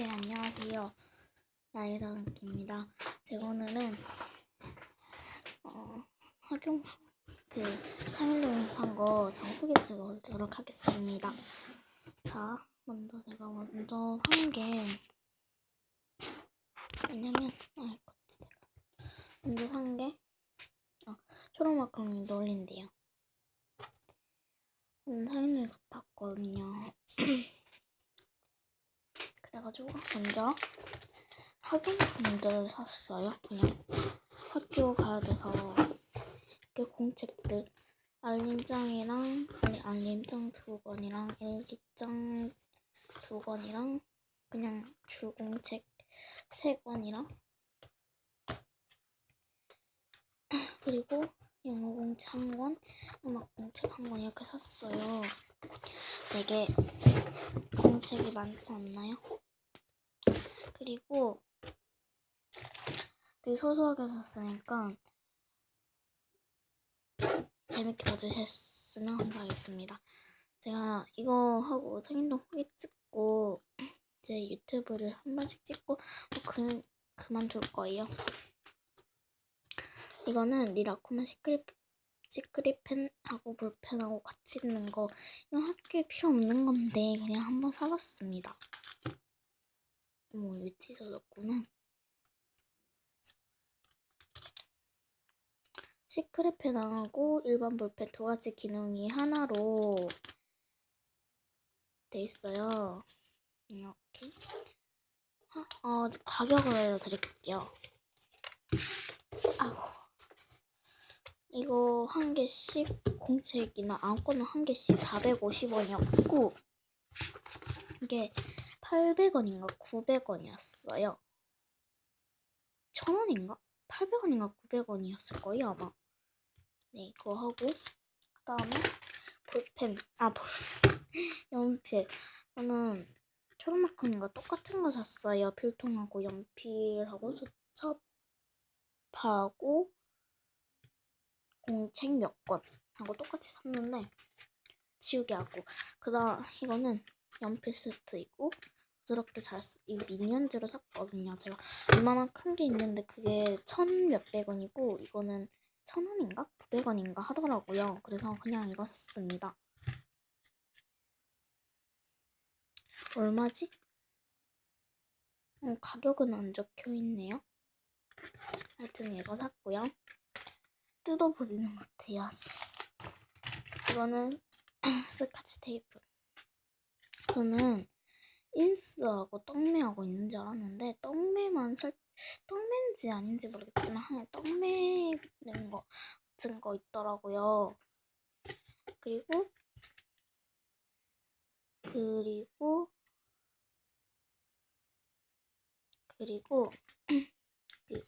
네, 안녕하세요. 나이다은입니다. 제가 오늘은 어, 학용 그 3일로에서 산거 소개 찍어보도록 하겠습니다. 자, 먼저 제가 먼저 산게 왜냐면 아, 그치 내가 먼저 산게 어, 초록 마카롱이 놀린데요. 사인을 갔다 왔거든요. 그래가지고 먼저 학용품들을 샀어요. 그냥 학교 가야 돼서 이렇게 공책들 알림장이랑 아니 알림장 두 권이랑 일기장 두 권이랑 그냥 주공책 세 권이랑 그리고 영어 공책 한 권, 음악 공책 한 권 이렇게 샀어요. 되게 공책이 많지 않나요? 그리고 되게 소소하게 샀으니까 재밌게 봐주셨으면 감사하겠습니다. 제가 이거 하고 생일도 후기 찍고 제 유튜브를 한 번씩 찍고 뭐 그, 그만 둘 거예요. 이거는 리라코마 시크릿 시크릿 펜하고 볼펜하고 같이 있는 거 이거 학교에 필요 없는 건데 그냥 한번 사봤습니다. 어머 이거 찢어졌구나. 시크릿 펜하고 일반 볼펜 두 가지 기능이 하나로 돼 있어요. 이렇게. 어, 가격을 알려드릴게요. 아고. 이거 한 개씩 공책이나 아무거나 한 개씩 450원이었고 이게 800원인가 900원이었어요. 1000원인가? 800원인가 900원이었을 거예요 아마. 네 이거 하고 그 다음에 볼펜 아 볼, 연필 저는 초록마크님과 똑같은 거 샀어요. 필통하고 연필하고 수첩하고 공책 몇 권 하고 똑같이 샀는데 지우개 하고 그 다음 이거는 연필 세트이고 부드럽게 잘 쓰, 이 미니언즈로 샀거든요. 제가 얼마나 큰게 있는데 그게 천 몇백 원이고 이거는 천 원인가 구백 원인가 하더라고요. 그래서 그냥 이거 샀습니다. 얼마지? 어, 가격은 안 적혀 있네요. 하여튼 이거 샀고요. 뜯어보지는 못해요. 이거는 스카치 테이프. 저는 인스하고 떡매하고 있는 줄 알았는데 떡매만 살 떡매인지 아닌지 모르겠지만 하여 떡매는 거 같은 거 있더라고요. 그리고 그리고 그리고 그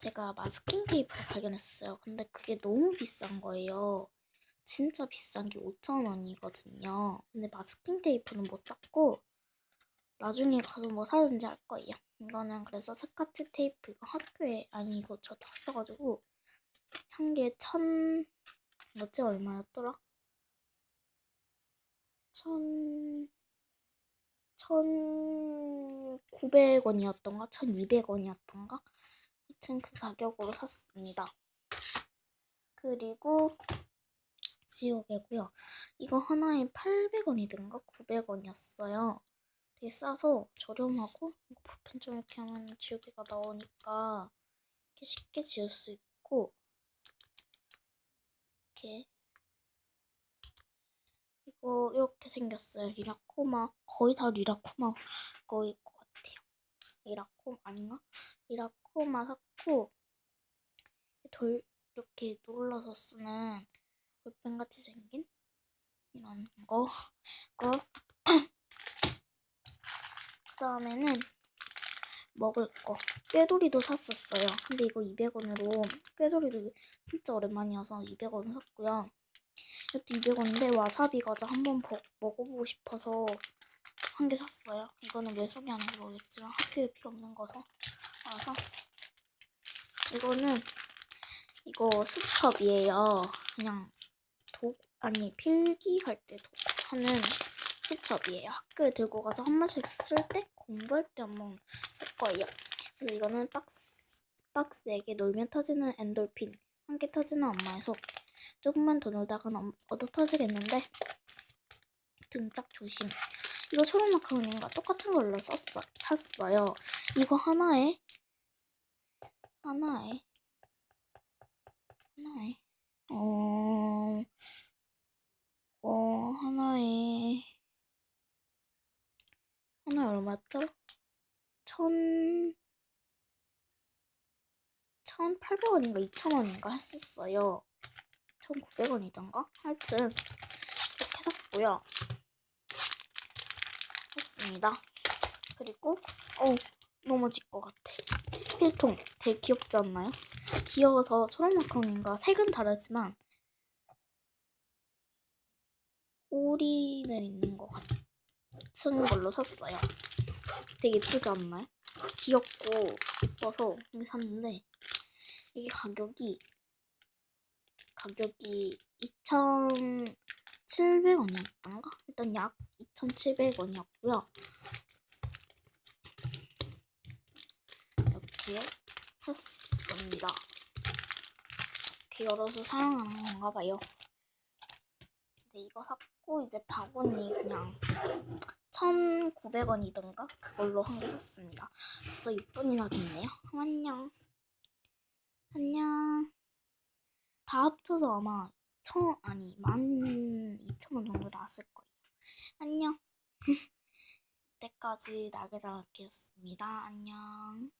제가 마스킹 테이프를 발견했어요. 근데 그게 너무 비싼 거예요. 진짜 비싼 게 5,000원이거든요. 근데 마스킹 테이프는 못 샀고 나중에 가서 뭐 사든지 할 거예요. 이거는 그래서 스카치 테이프 이거 학교에 아니 이거 저 다 써가지고 한 개에 천 뭐지 얼마였더라? 천... 1,900원이었던가? 1,200원이었던가? 하여튼 그 가격으로 샀습니다. 그리고 지우개고요. 이거 하나에 800원이든가 900원이었어요. 되게 싸서 저렴하고 좀 이렇게 하면 지우개가 나오니까 이렇게 쉽게 지울 수 있고 이렇게 이거 이렇게 생겼어요. 리라코마 거의 다 리라코마 거일 것 같아요. 리라코 아닌가? 리라코마 샀고 돌 이렇게 눌러서 쓰는 볼펜 같이 생긴 이런 거, 거. 그 다음에는 먹을 거 꾀돌이도 샀었어요. 근데 이거 200원으로 꾀돌이도 진짜 오랜만이어서 200원 샀고요. 이것도 200원인데 와사비 과자 한번 먹어보고 싶어서 한 개 샀어요. 이거는 왜 소개하는지 모르겠지만 학교에 필요 없는 거서 알아서 이거는 이거 수첩이에요. 그냥 도 아니 필기할 때 하는 수첩이에요. 학교에 들고 가서 한 번씩 쓸때꼭 공부할 때 한 번 쓸 거예요. 그래서 이거는 박스, 박스 4개 놀면 터지는 엔돌핀, 한 개 터지는 엄마의 속. 조금만 더 놀다가는 엄- 얻어 터지겠는데 등짝 조심. 이거 초록 마카로니인가 똑같은 걸로 썼어, 샀어요. 이거 하나에 하나에 하나에 어, 어 하나에 하나에 얼마죠? 천, 천팔백 원인가 이천 원인가 했었어요. 천구백 원이던가? 하여튼 이렇게 샀고요. 샀습니다. 그리고 어 넘어질 것 같아. 필통 되게 귀엽지 않나요? 귀여워서 초록 마카롱인가 색은 다르지만 오리는 있는 것 같 은 걸로 샀어요. 되게 예쁘지 않나요? 귀엽고 예뻐서 샀는데 이게 가격이 가격이 2,700원이었던가? 일단 약 2,700원이었고요. 이렇게 샀습니다. 이렇게 열어서 사용하는 건가 봐요. 근데 이거 샀고 이제 바구니 그냥 1,900원이던가 그걸로 한 개 샀습니다. 벌써 6분이나 됐네요. 안녕. 안녕. 다 합쳐서 아마 천 아니 만 이천 원 정도 나왔을 거예요. 안녕. 그때까지 나게 나갈게였습니다. 안녕.